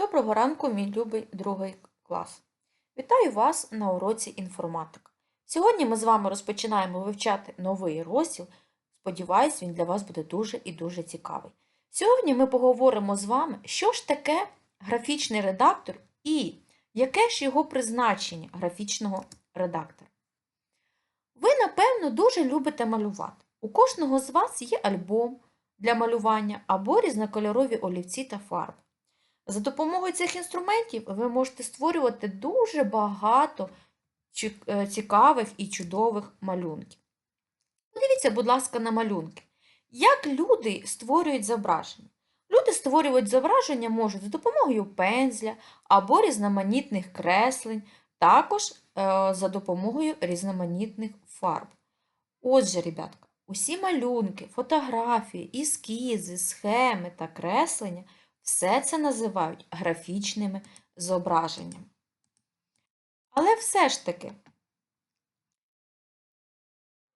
Доброго ранку, мій любий другий клас. Вітаю вас на уроці інформатика. Сьогодні ми з вами розпочинаємо вивчати новий розділ. Сподіваюсь, він для вас буде дуже і дуже цікавий. Сьогодні ми поговоримо з вами, що ж таке графічний редактор і яке ж його призначення графічного редактора. Ви, напевно, дуже любите малювати. У кожного з вас є альбом для малювання або різнокольорові олівці та фарби. За допомогою цих інструментів ви можете створювати дуже багато е, цікавих і чудових малюнків. Подивіться, будь ласка, на малюнки. Як люди створюють зображення? Люди створюють зображення можуть за допомогою пензля або різноманітних креслень, також е, за допомогою різноманітних фарб. Отже, ребятка, усі малюнки, фотографії, ескізи, схеми та креслення все це називають графічними зображеннями. Але все ж таки,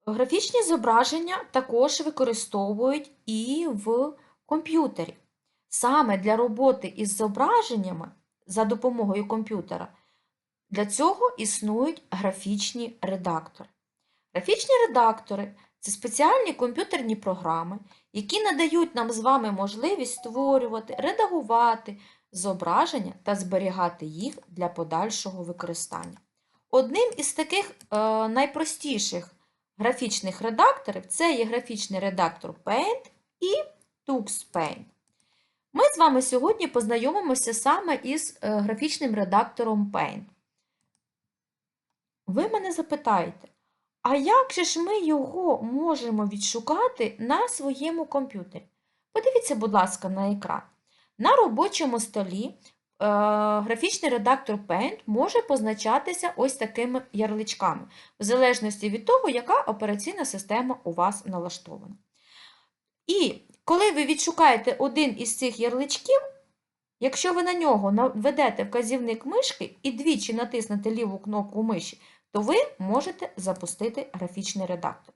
графічні зображення також використовують і в комп'ютері. Саме для роботи із зображеннями за допомогою комп'ютера для цього існують графічні редактори. Графічні редактори це спеціальні комп'ютерні програми, які надають нам з вами можливість створювати, редагувати зображення та зберігати їх для подальшого використання. Одним із таких е, найпростіших графічних редакторів це є графічний редактор Paint і TuxPaint. Ми з вами сьогодні познайомимося саме із е, графічним редактором Paint. Ви мене запитаєте, а як же ж ми його можемо відшукати на своєму комп'ютері? Подивіться, будь ласка, на екран. На робочому столі е, графічний редактор Paint може позначатися ось такими ярличками, в залежності від того, яка операційна система у вас налаштована. І коли ви відшукаєте один із цих ярличків, якщо ви на нього наведете вказівник мишки і двічі натиснете ліву кнопку миші, то ви можете запустити графічний редактор.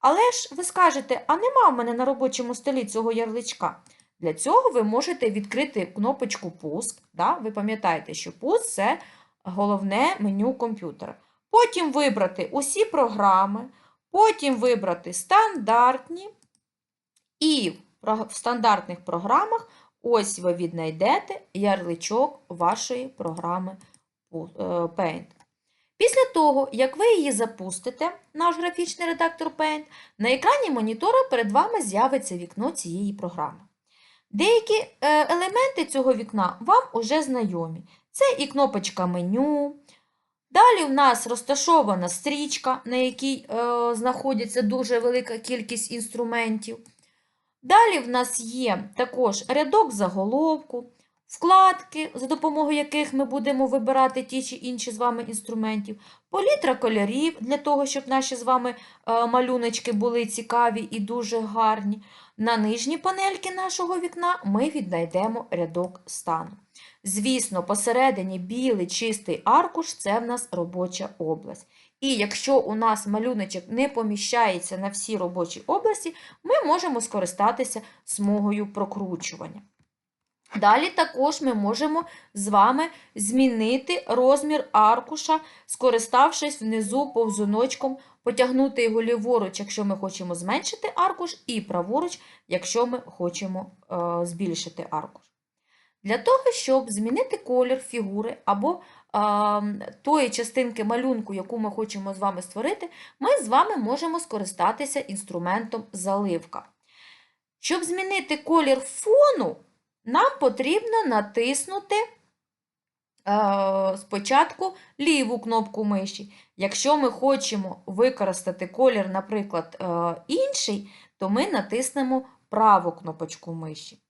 Але ж ви скажете, а нема в мене на робочому столі цього ярличка. Для цього ви можете відкрити кнопочку Пуск. Да? Ви пам'ятаєте, що пуск це головне меню комп'ютера. Потім вибрати усі програми, потім вибрати стандартні. І в стандартних програмах ось ви віднайдете ярличок вашої програми Paint. Після того, як ви її запустите, наш графічний редактор Paint, на екрані монітора перед вами з'явиться вікно цієї програми. Деякі е, елементи цього вікна вам уже знайомі. Це і кнопочка меню. Далі в нас розташована стрічка, на якій е, знаходиться дуже велика кількість інструментів. Далі в нас є також рядок заголовку, вкладки, за допомогою яких ми будемо вибирати ті чи інші з вами інструментів, палітра кольорів для того, щоб наші з вами е, малюночки були цікаві і дуже гарні. На нижній панельки нашого вікна ми віднайдемо рядок стану. Звісно, посередині білий чистий аркуш це в нас робоча область. І якщо у нас малюночок не поміщається на всі робочі області, ми можемо скористатися смугою прокручування. Далі також ми можемо з вами змінити розмір аркуша, скориставшись внизу повзуночком, потягнути його ліворуч, якщо ми хочемо зменшити аркуш, і праворуч, якщо ми хочемо е, збільшити аркуш. Для того, щоб змінити колір фігури або е, тої частинки малюнку, яку ми хочемо з вами створити, ми з вами можемо скористатися інструментом заливка. Щоб змінити колір фону, нам потрібно натиснути е, спочатку ліву кнопку миші. Якщо ми хочемо використати колір, наприклад, е, інший, то ми натиснемо праву кнопочку миші.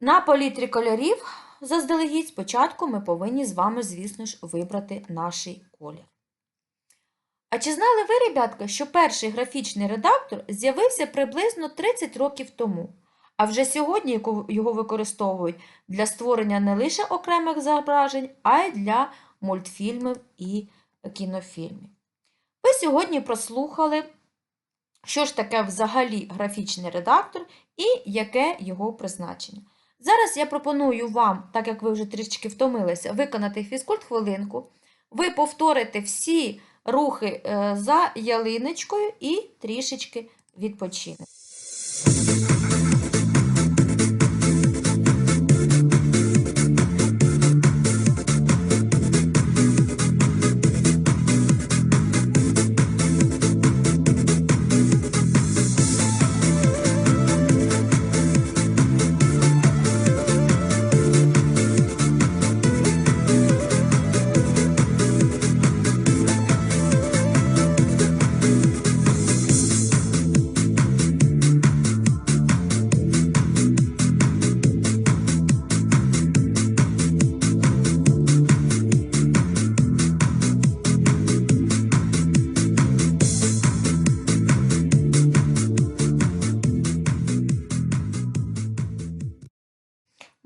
На палітрі кольорів заздалегідь спочатку ми повинні з вами, звісно ж, вибрати наш колір. А чи знали ви, ребятка, що перший графічний редактор з'явився приблизно 30 років тому? А вже сьогодні його використовують для створення не лише окремих зображень, а й для мультфільмів і кінофільмів. Ви сьогодні прослухали, що ж таке взагалі графічний редактор і яке його призначення. Зараз я пропоную вам, так як ви вже трішки втомилися, виконати фізкульт хвилинку. Ви повторите всі рухи е, за ялиночкою і трішечки відпочинете.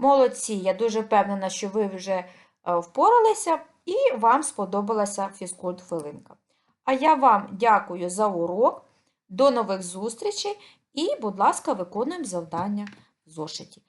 Молодці, я дуже впевнена, що ви вже е, впоралися і вам сподобалася фізкульт хвилинка. А я вам дякую за урок. До нових зустрічей і, будь ласка, виконуємо завдання в зошиті.